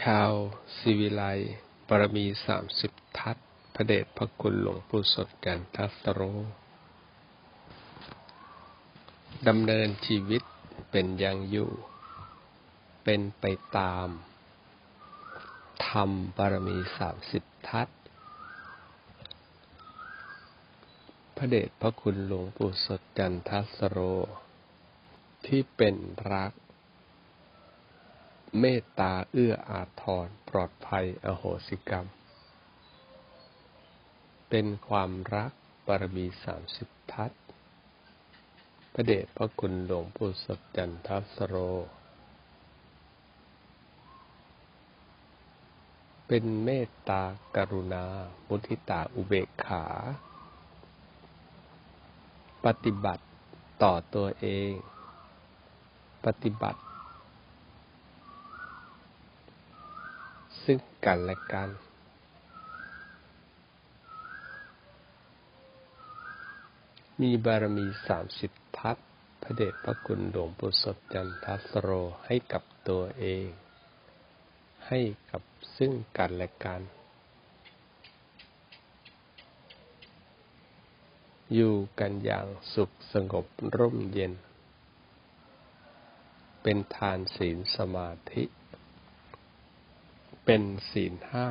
ชาวศิวิไลบารมีสามสิบทัศพระเดชพระคุณหลวงปู่สดกันทัสโร ดำเนินชีวิตเป็นยังอยู่ เป็นไปตามธรรมบารมีสามสิบทัศพระเดชพระคุณหลวงปู่สดจันทัสโร ที่เป็นรัก เมตตาเอื้ออาทรปลอดภัยอโหสิกรรม เป็นความรักบารมีสามสิบทัศพระเดชพระคุณหลวงปู่สดจันทัสโร เป็นเมตตากรุณา มุทิตาอุเบกขา ปฏิบัติต่อตัวเอง ปฏิบัติซึ่ง กันและกัน มีบารมีสามสิบทัศพระเดชพระคุณหลวงปู่สดจันทัสโรให้กับตัวเอง ให้กับซึ่งกันและกัน อยู่กันอย่างสุขสงบร่มเย็น เป็นทานศีลสมาธิ เป็นศีลห้า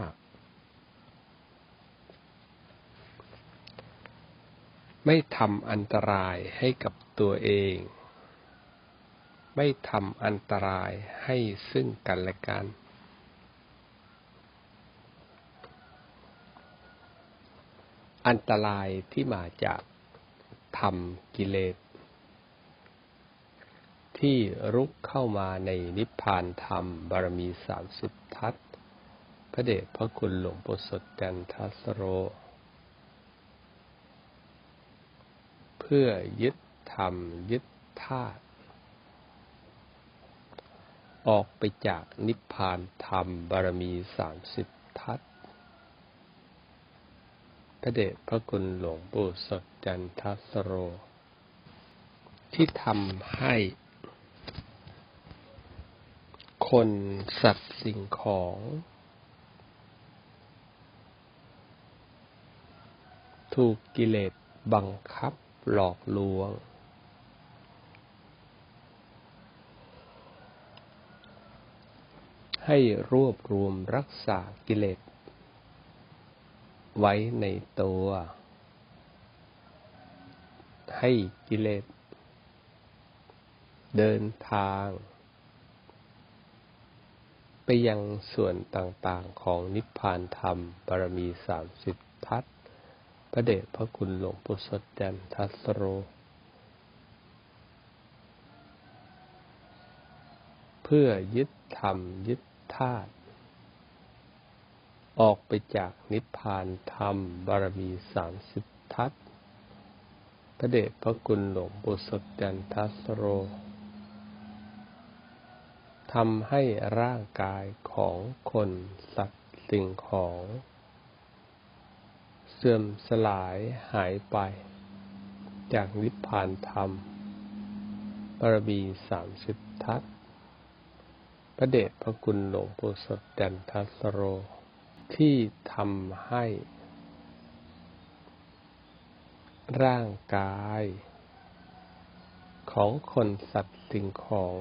ไม่ทำอันตรายให้กับตัวเอง ไม่ทำอันตรายให้ซึ่งกันและกัน อันตรายที่มาจากทำกิเลสที่รุกเข้ามาในนิพพานธรรมบารมีสามสิบทัศ พระเดชพระคุณหลวงปู่สดจันทัสโร เพื่อยึดธรรมยึดธาตุออกไปจากนิพพานธรรมบารมีสามสิบทัศพระเดชพระคุณหลวงปู่สดจันทัสโร ที่ทำให้ คนสัตว์สิ่งของ ถูกกิเลสบังคับหลอกลวง ให้รวบรวมรักษากิเลสไว้ในตัว ให้กิเลสเดินทาง ไปยังส่วนต่างๆของนิพพานธรรมบารมีสามสิบทัศ พระเดชพระคุณหลวงปู่สดจันทัสโร เพื่อยึดธรรมยึดธาตุออกไปจากนิพพานธรรมบารมีสามสิบทัศพระเดชพระคุณหลวงปู่สดจันทัสโรทำให้ร่างกายของคนสัตว์สิ่งของ เสื่อมสลายหายไป จากนิพพานธรรม บารมีสามสิบทัศพระเดชพระคุณหลวงปู่สดจันทัสโร ที่ทำให้ ร่างกาย ของคนสัตว์สิ่งของ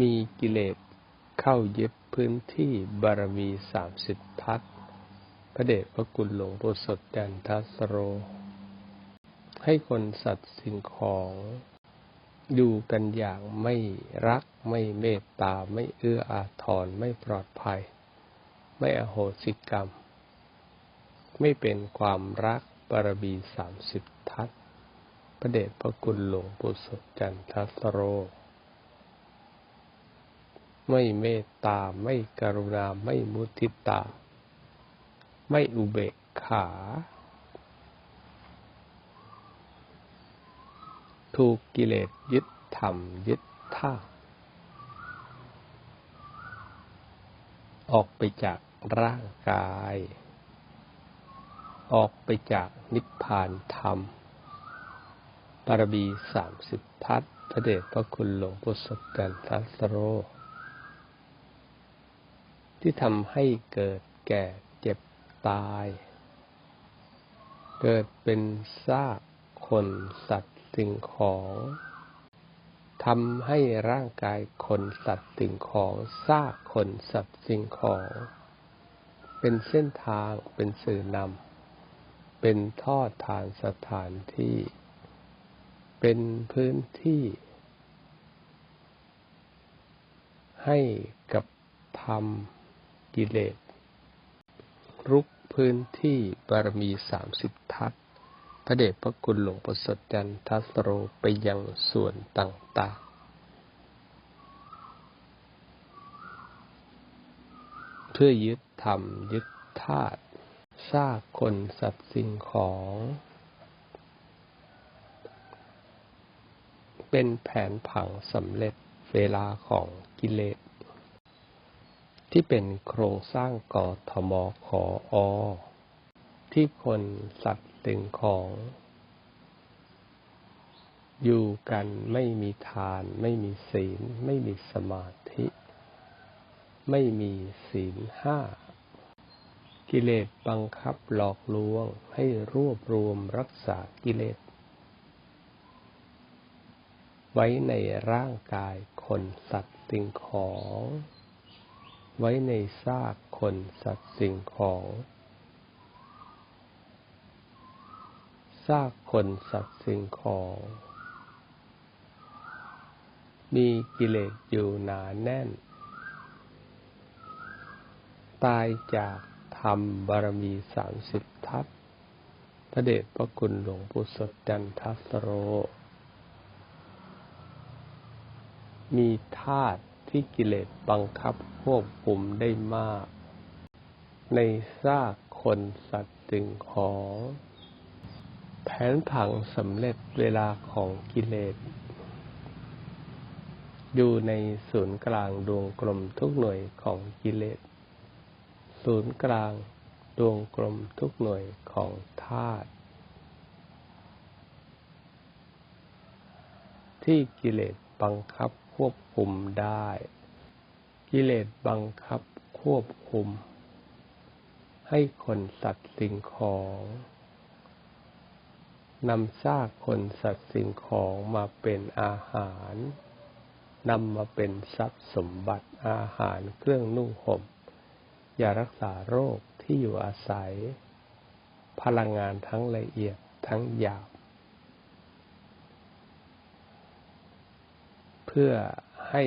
มีกิเลสเข้ายึดพื้นที่บารมีสามสิบทัศ พระเดชพระคุณหลวงปู่สดจันทัสโร ให้คนสัตว์สิ่งของอยู่กันอย่างไม่รักไม่เมตตาไม่เอื้ออาทรไม่ปลอดภัย ไม่อโหสิกรรม ไม่เป็นความรักบารมีสามสิบทัศพระเดชพระคุณหลวงปู่สดจันทัสโร ไม่เมตตาไม่กรุณาไม่มุทิตา ไม่อุเบกขา ถูกกิเลสยึดธรรมยึดท่า ออกไปจากร่างกาย ออกไปจากนิพพานธรรมบารมีสามสิบทัศพระเดชพระคุณหลวงพุทธกันทัสโร ที่ทำให้เกิดแก่ ตาย เกิดเป็นซากคนสัตว์สิ่งของทำให้ร่างกายคนสัตว์สิ่งของซากคนสัตว์สิ่งของ เป็นเส้นทางเป็นสื่อนำเป็นทอดทานสถานที่ เป็นพื้นที่ ให้กับธรรมกิเลสรุก พื้นที่บารมีสามสิบทัศพระเดชพระคุณหลวงประสดจันทัสโรไปยังส่วนต่างๆ เพื่อยึดธรรมยึดธาตุซากคนสัตว์สิ่งของ เป็นแผนผังสำเร็จเวลาของกิเลส ที่เป็นโครงสร้างกอทมขออที่คนสัตว์สิ่งของ อยู่กันไม่มีทาน ไม่มีศีล ไม่มีสมาธิ ไม่มีศีลห้า กิเลสบังคับหลอกลวงให้รวบรวมรักษากิเลส ไว้ในร่างกายคนสัตว์สิ่งของ ไว้ในซากคนสัตว์สิ่งของซากคนสัตว์สิ่งของ มีกิเลสอยู่หนาแน่น ตายจากธรรมบารมีสามสิบทัศพระเดชพระคุณหลวงปู่สดจันทัสโร มีธาตุ ที่กิเลสบังคับควบคุมได้มาก ในซากคนสัตว์สิ่งของ แผนผังสำเร็จเวลาของกิเลส อยู่ในศูนย์กลางดวงกลมทุกหน่วยของกิเลส ศูนย์กลางดวงกลมทุกหน่วยของธาตุที่กิเลสบังคับ ควบคุมได้ กิเลสบังคับควบคุม ให้คนสัตว์สิ่งของนำซากคนสัตว์สิ่งของมาเป็นอาหารนำมาเป็นทรัพย์สมบัติอาหารเครื่องนุ่งห่มยารักษาโรคที่อยู่อาศัย พลังงานทั้งละเอียดทั้งหยาบ เพื่อให้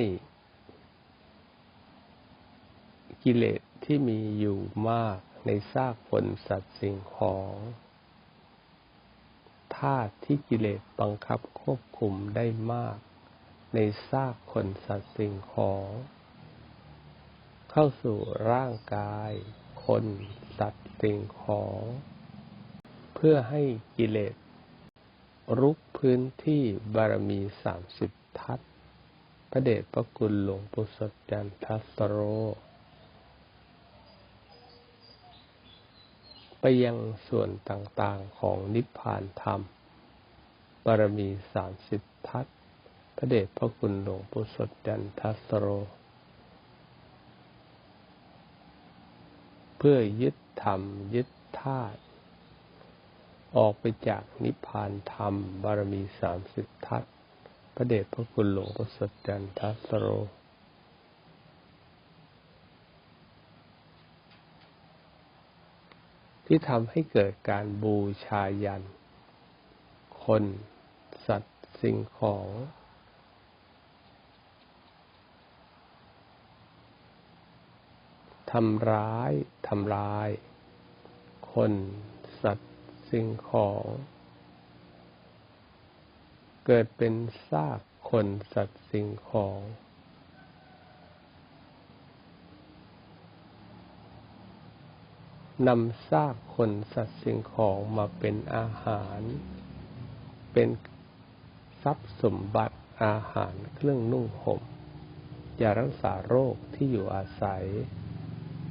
กิเลสที่มีอยู่มากในซากคนสัตว์สิ่งของธาตุที่กิเลสบังคับควบคุมได้มาก ในซากคนสัตว์สิ่งของ เข้าสู่ร่างกาย คนสัตว์สิ่งของ เพื่อให้กิเลสรุกพื้นที่บารมีสามสิบทัศ พระเดชพระคุณหลวงปู่สดจันทัสโร ไปยังส่วนต่างๆของนิพพานธรรมบารมีสามสิบทัศพระเดชพระคุณหลวงปู่สดจันทัสโร เพื่อยึดธรรมยึดธาตุออกไปจากนิพพานธรรมบารมีสามสิบทัศพ ระเดชพระคุณหลวงปู่สดจันทัสโร ที่ทำให้เกิดการบูชายัน คน สัตว์สิ่งของ ทำร้าย ทำลาย คน สัตว์สิ่งของ เกิดเป็นซากคนสัตว์สิ่งของ นำซากคนสัตว์สิ่งของมาเป็นอาหาร เป็นทรัพย์สมบัติอาหารเครื่องนุ่งห่มยารักษาโรคที่อยู่อาศัย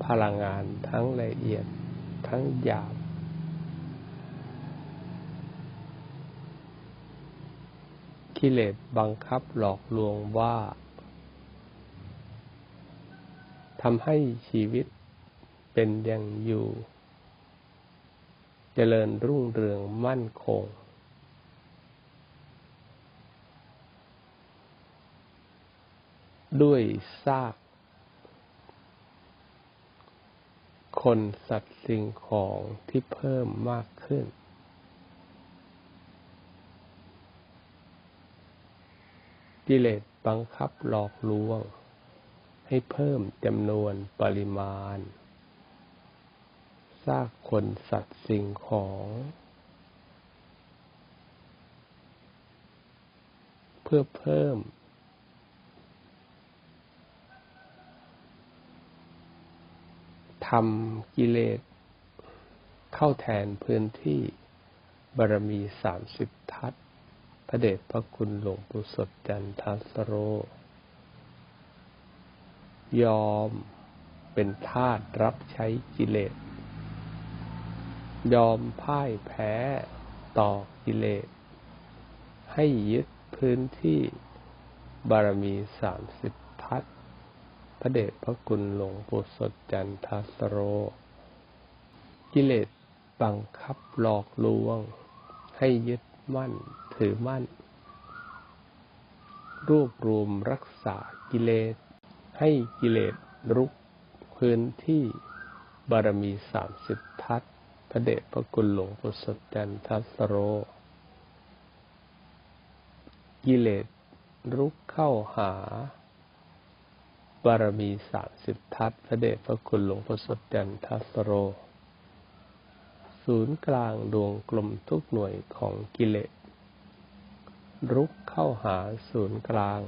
พลังงานทั้งละเอียดทั้งหยาบ กิเลสบังคับหลอกลวงว่าทำให้ชีวิตเป็นอย่างอยู่ เจริญรุ่งเรืองมั่นคง ด้วยซากคนสัตว์สิ่งของที่เพิ่มมากขึ้น กิเลสบังคับหลอกลวง ให้เพิ่มจำนวนปริมาณซากคนสัตว์สิ่งของ เพื่อเพิ่ม ทำกิเลสเข้าแทนพื้นที่บารมีสามสิบทัศ พระเดชพระคุณหลวงปู่สดจันทัสโร ยอมเป็นทาสรับใช้กิเลส ยอมพ่ายแพ้ต่อกิเลส ให้ยึดพื้นที่บารมีสามสิบทัศพระเดชพระคุณหลวงปู่สดจันทัสโร กิเลสบังคับหลอกลวง ให้ยึดมั่น ถือมั่น รวบรวมรักษากิเลส ให้กิเลสรุกพื้นที่บารมีสามสิบทัศพระเดชพระคุณหลวงปู่สดจันทัสโร กิเลสรุกเข้าหา บารมีสามสิบทัศพระเดชพระคุณหลวงพ่สดจันทัสโร ศูนย์กลางดวงกลมทุกหน่วยของกิเลส รุกเข้าหาศูนย์กลาง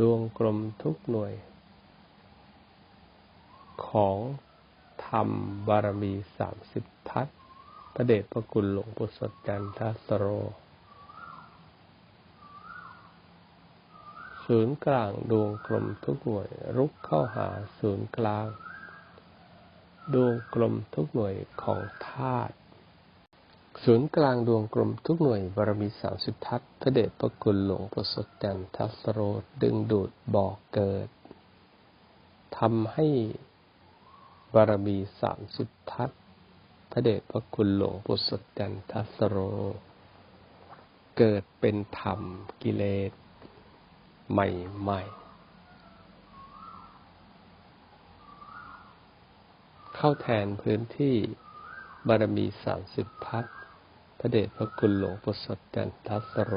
ดวงกลมทุกหน่วย ของธรรมบารมีสามสิบทัศพระเดชพระคุณหลวงปู่สดจันทัสโร ศูนย์กลางดวงกลมทุกหน่วย รุกเข้าหาศูนย์กลาง ดวงกลมทุกหน่วยของธาตุ ศูนย์กลางดวงกลมทุกหน่วยบารมีสามสิบทัศพระเดชพระคุณหลวงประสดจันทัสโรดึงดูดบอกเกิดทำให้บารมีสามสิบทัศพระเดชพระคุณหลวงประสดจันทัสโร เกิดเป็นธรรมกิเลสใหม่ๆ เข้าแทนพื้นที่บารมีสามสิบพัฒ พระเดชพระคุณหลวงปู่สดจันทัสโร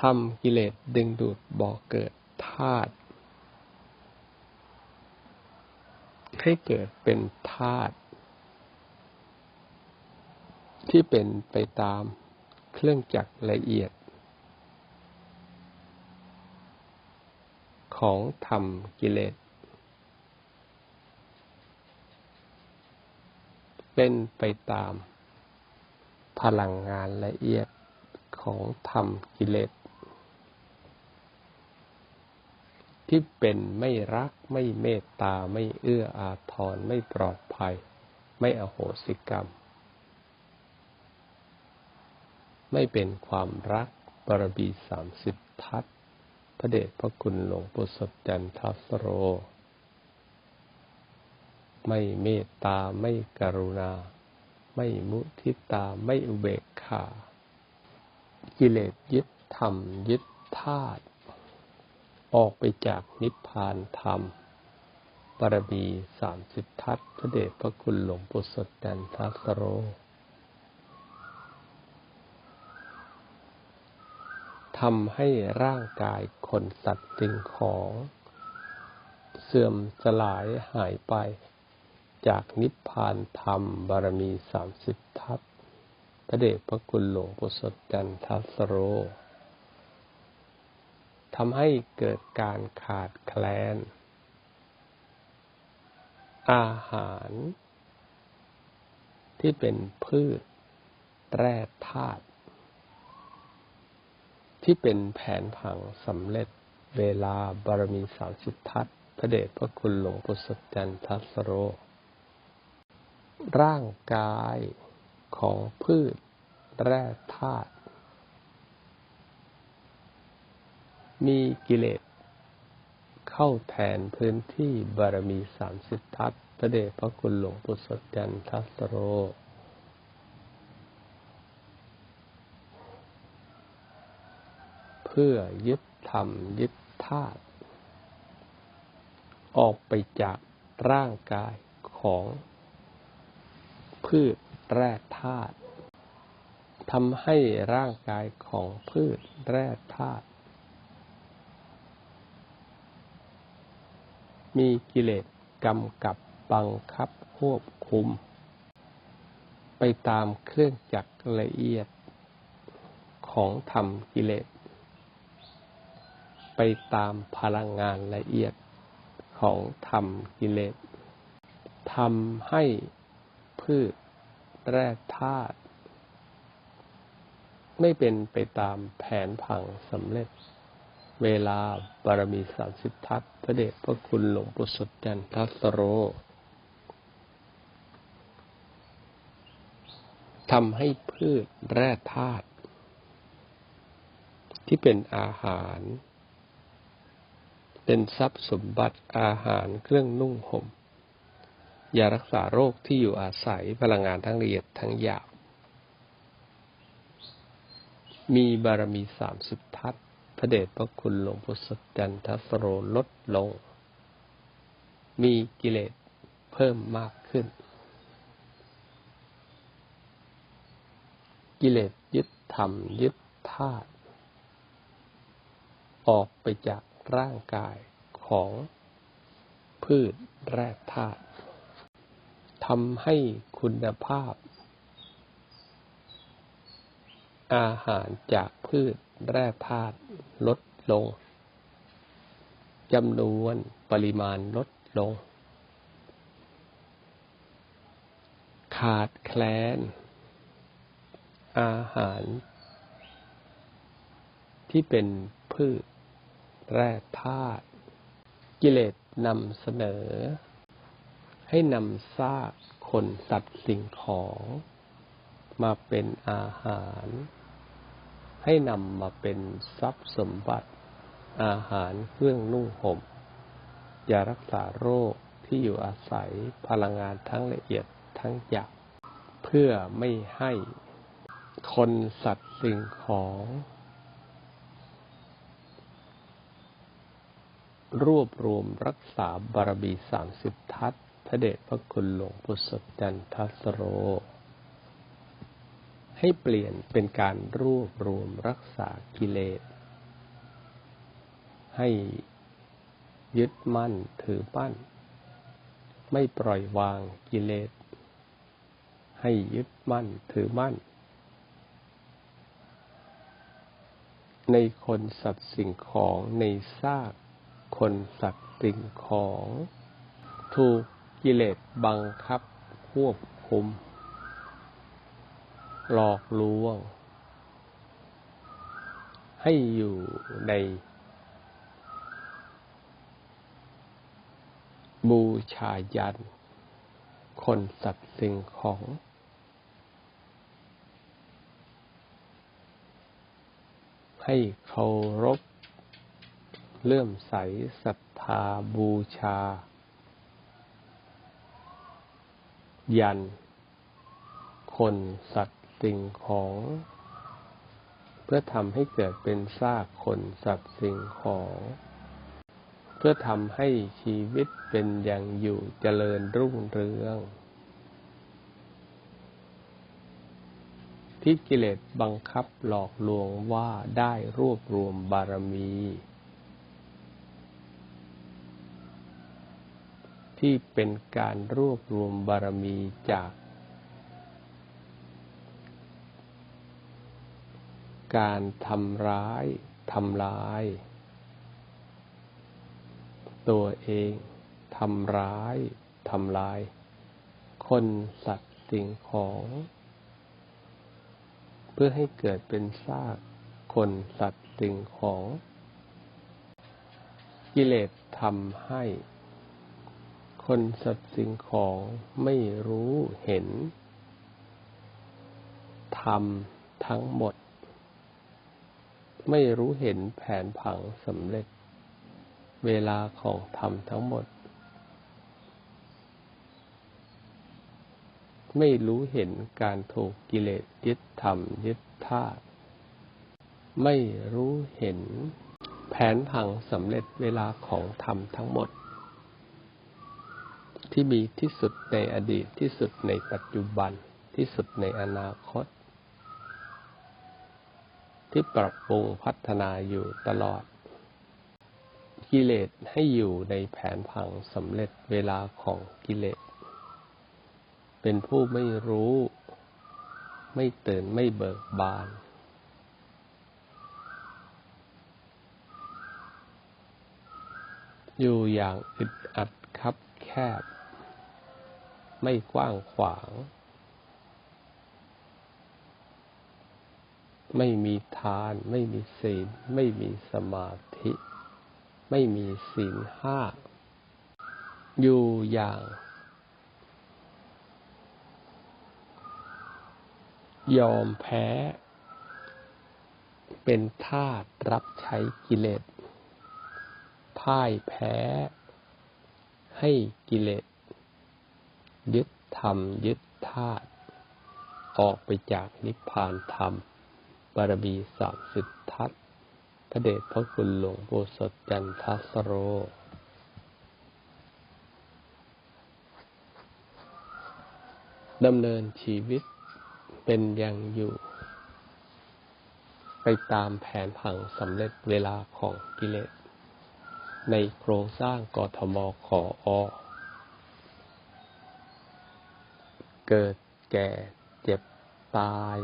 ทำกิเลสดึงดูดบ่อเกิดธาตุให้เกิดเป็นธาตุที่เป็นไปตามเครื่องจักรละเอียด ของธรรมกิเลส เป็นไปตาม พลังงานละเอียดของธรรมกิเลสที่เป็นไม่รักไม่เมตตาไม่เอื้ออาทรไม่ปลอดภัย ไม่อโหสิกรรม ไม่เป็นความรักบารมีสามสิบทัศพระเดชพระคุณหลวงปู่สดจันทัสโร ไม่เมตตาไม่กรุณา ไม่มุทิตาไม่อุเบกขากิเลสยึดธรรมยึดธาตุออกไปจากนิพพานธรรมบารมีสามสิบทัศพระเดชพระคุณหลวงปู่สดจันทัสโร ทำให้ร่างกายคนสัตว์สิ่งของ เสื่อมสลายหายไป จากนิพพานธรรม บารมีสามสิบทัศพระเดชพระคุณหลวงปู่สดจันทัสโรทำให้เกิดการขาดแคลน อาหาร ที่เป็นพืช แร่ธาตุที่เป็นแผนผังสำเร็จเวลาบารมีสามสิบทัศพระเดชพระคุณหลวงปู่สดจันทัสโร ร่างกายของพืชแร่ธาตุมีกิเลสเข้าแทนพื้นที่บารมีสามสิบทัศพระเดชพระคุณหลวงปู่สดจันทัสโร เพื่อยึดธรรมยึดธาตุออกไปจากร่างกายของ พืชแร่ธาตุทำให้ร่างกายของพืชแร่ธาตุมีกิเลสกำกับบังคับควบคุม ไปตามเครื่องจักรละเอียดของธรรมกิเลส ไปตามพลังงานละเอียดของธรรมกิเลสทำให้ พืช แร่ธาตุไม่เป็นไปตามแผนผังสำเร็จ เวลาบารมีสามสิบทัศพระเดชพระคุณหลวงปู่สดจันทัสโรทำให้พืชแร่ธาตุที่เป็นอาหาร เป็นทรัพย์สมบัติอาหารเครื่องนุ่งห่ม ยารักษาโรคที่อยู่อาศัยพลังงานทั้งละเอียดทั้งหยาบ มีบารมีสามสิบทัศพระเดชพระคุณหลวงพุทธจันทสโรลดลง มีกิเลสเพิ่มมากขึ้น กิเลสยึดธรรมยึดธาตุออกไปจากร่างกายของพืชแร่ธาตุ ทำให้คุณภาพ อาหารจากพืชแร่ธาตุลดลงจำนวนปริมาณลดลง ขาดแคลน อาหาร ที่เป็นพืชแร่ธาตุกิเลสนำเสนอ ให้นำซากคนสัตว์สิ่งของมาเป็นอาหาร ให้นำมาเป็นทรัพย์สมบัติ อาหารเครื่องนุ่งห่มยารักษาโรคที่อยู่อาศัยพลังงานทั้งละเอียดทั้งหยาบเพื่อไม่ให้คนสัตว์สิ่งของ รวบรวมรักษาบารมีสามสิบทัศ พระเดชพระคุณหลวงปู่สดจันทสโร ให้เปลี่ยนเป็นการรวบรวมรักษากิเลส ให้ยึดมั่นถือมั่นไม่ปล่อยวางกิเลส ให้ยึดมั่นถือมั่น ในคนสัตว์สิ่งของในซากคนสัตว์สิ่งของถูก กิเลสบังคับควบคุม หลอกลวง ให้อยู่ใน บูชายัน คนสัตว์สิ่งของให้เคารพเลื่อมใสศรัทธาบูชา ยัน คนสัตว์สิ่งของ เพื่อทำให้เกิดเป็นซากคนสัตว์สิ่งของ เพื่อทำให้ชีวิตเป็นอย่างอยู่เจริญรุ่งเรืองที่กิเลสบังคับหลอกลวงว่าได้รวบรวมบารมี ที่เป็นการรวบรวมบารมีจากการทำร้ายทำลาย ตัวเองทำร้ายทำลาย คนสัตว์สิ่งของ เพื่อให้เกิดเป็นซากคนสัตว์สิ่งของ กิเลสทำให้ คนสัตว์สิ่งของไม่รู้เห็นธรรมทั้งหมด ไม่รู้เห็นแผนผังสำเร็จ เวลาของธรรมทั้งหมด ไม่รู้เห็นการถูกกิเลสยึดธรรมยึดธาตุไม่รู้เห็นแผนผังสำเร็จเวลาของธรรมทั้งหมด ที่มีที่สุดในอดีตที่สุดในปัจจุบันที่สุดในอนาคต ที่ปรับปรุงพัฒนาอยู่ตลอด กิเลสให้อยู่ในแผนผังสำเร็จเวลาของกิเลส เป็นผู้ไม่รู้ ไม่ตื่นไม่เบิกบานอยู่อย่างอึดอัด คับแคบ ไม่กว้างขวาง ไม่มีทาน ไม่มีศีล ไม่มีสมาธิ ไม่มีศีลห้า อยู่อย่างยอมแพ้ เป็นทาสรับใช้กิเลสพ่ายแพ้ ให้กิเลสยึดธรรม ยึดธาตุออกไปจากนิพพานธรรม บารมีสามสิบทัศพระเดชพระคุณหลวงปู่สดจันทัสโรดำเนินชีวิตเป็นอย่างอยู่ ไปตามแผนผังสำเร็จเวลาของกิเลส ในโครงสร้างกทมขออเกิดแก่เจ็บตาย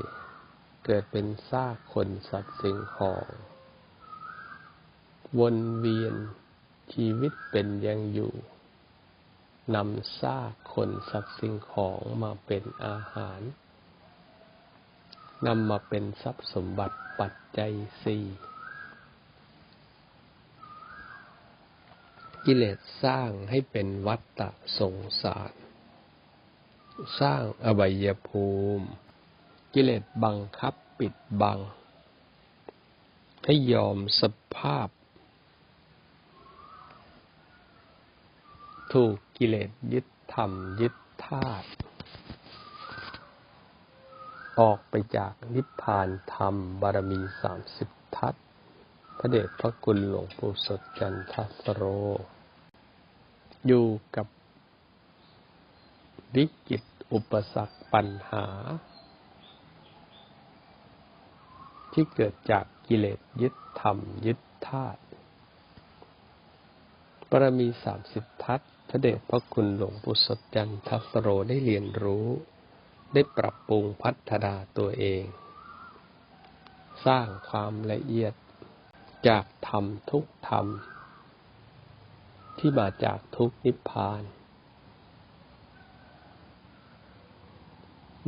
เกิดเป็นซากคนสัตว์สิ่งของ วนเวียนชีวิตเป็นยังอยู่นำซากคนสัตว์สิ่งของมาเป็นอาหารนำมาเป็นทรัพย์สมบัติปัจจัยสี่ กิเลสสร้างให้เป็นวัฏฏะสงสาร สร้างอวัยภูมิ กิเลสบังคับปิดบัง ให้ยอมสภาพ ถูกกิเลสยึดธรรมยึดธาตุออกไปจากนิพพานธรรมบารมีสามสิบทัศ ระเดชพระคุณหลวงปู่สดจันทสโร อยู่กับวิกฤตอุปสรรคปัญหา ที่เกิดจากกิเลสยึดธรรมยึดธาตุปรมีสามสิบทัศพระเดชพระคุณหลวงปู่สดจันทัสโรได้เรียนรู้ ได้ปรับปรุงพัฒนาตัวเอง สร้างความละเอียด จากธรรมทุกธรรม ที่มาจากทุกนิพพาน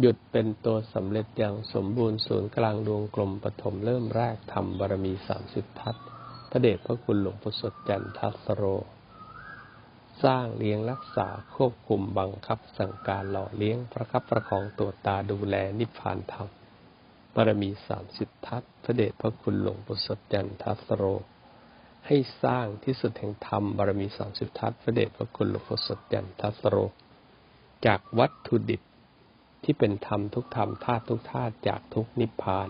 หยุดเป็นตัวสำเร็จอย่างสมบูรณ์ศูนย์กลางดวงกลมปฐมเริ่มแรกทำบารมีสามสิบทัศพระเดชพระคุณหลวงปู่สดจันทัสโร สร้างเลี้ยงรักษาควบคุมบังคับสั่งการหล่อเลี้ยงประคับประคองตัวตาดูแลนิพพานธรรม บารมีสามสิบทัศพระเดชพระคุณหลวงปู่สดจันทัสโร ให้สร้างที่สุดแห่งธรรมบารมีสามสิบทัศพระเดชพระคุณหลวงปู่สดจันทัสโร จากวัตถุดิบที่เป็นธรรมทุกธรรมธาตุทุกธาตุจากทุกนิพพาน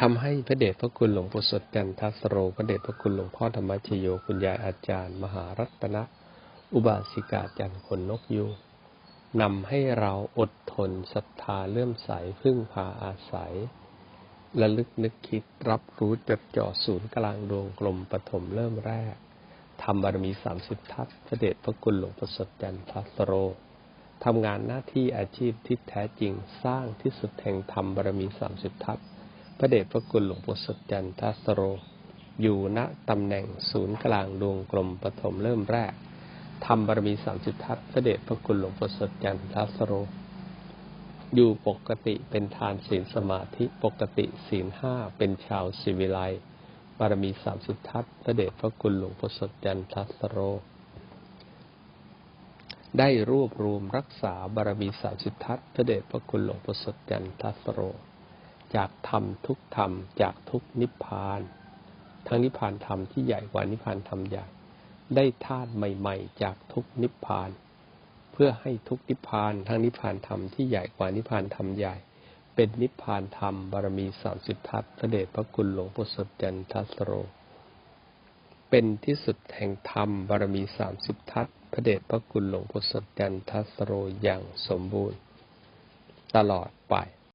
ทำให้พระเดชพระคุณหลวงปู่สดจันทัสโร พระเดชพระคุณหลวงพ่อธรรมชโยคุณยายอาจารย์ มหารัตนะ อุบาสิกาจันคนนกยู นำให้เราอดทนศรัทธาเลื่อมใสพึ่งพาอาศัยระลึกนึกคิดรับรู้จดจ่อศูนย์กลางดวงกลมปฐมเริ่มแรกทำบารมีสามสิบทัศพระเดชพระคุณหลวงประสดจันทรัสโรทำงานหน้าที่อาชีพที่แท้จริงสร้างที่สุดแห่งธรรมบารมีสามสิบทัศพระเดชพระคุณหลวงประสดจันทรัสโร อยู่ณตำแหน่งศูนย์กลางดวงกลมปฐมเริ่มแรก ทำบารมีสามสิบทัศพระเดพระคุณหลวงประสดจันทรัสโร อยู่ปกติเป็นทานศีลสมาธิปกติศีลห้าเป็นชาวสิวิไลบารมีสามสิบทัศพระเดพระคุณหลวงพ่อสดจันทัสโร ได้รวบรวมรักษาบารมีสามสิบทัศพระเดพระคุณหลวงพ่อสดจันทัสโร จากธรรมทุกธรรมจากทุกนิพพาน ทั้งนิพพานธรรมที่ใหญ่กว่านิพพานธรรมใหญ่ ได้ธาตุใหม่ ๆ จากทุกนิพพาน เพื่อให้ทุกนิพพานทั้งนิพพานธรรมที่ใหญ่กว่านิพพานธรรมใหญ่ เป็นนิพพานธรรมบารมีสามสิบทัศพระเดชพระคุณหลวงปู่สดจันทัสโร เป็นที่สุดแห่งธรรมบารมีสามสิบทัศพระเดชพระคุณหลวงปู่สดจันทัสโรอย่างสมบูรณ์ ตลอดไป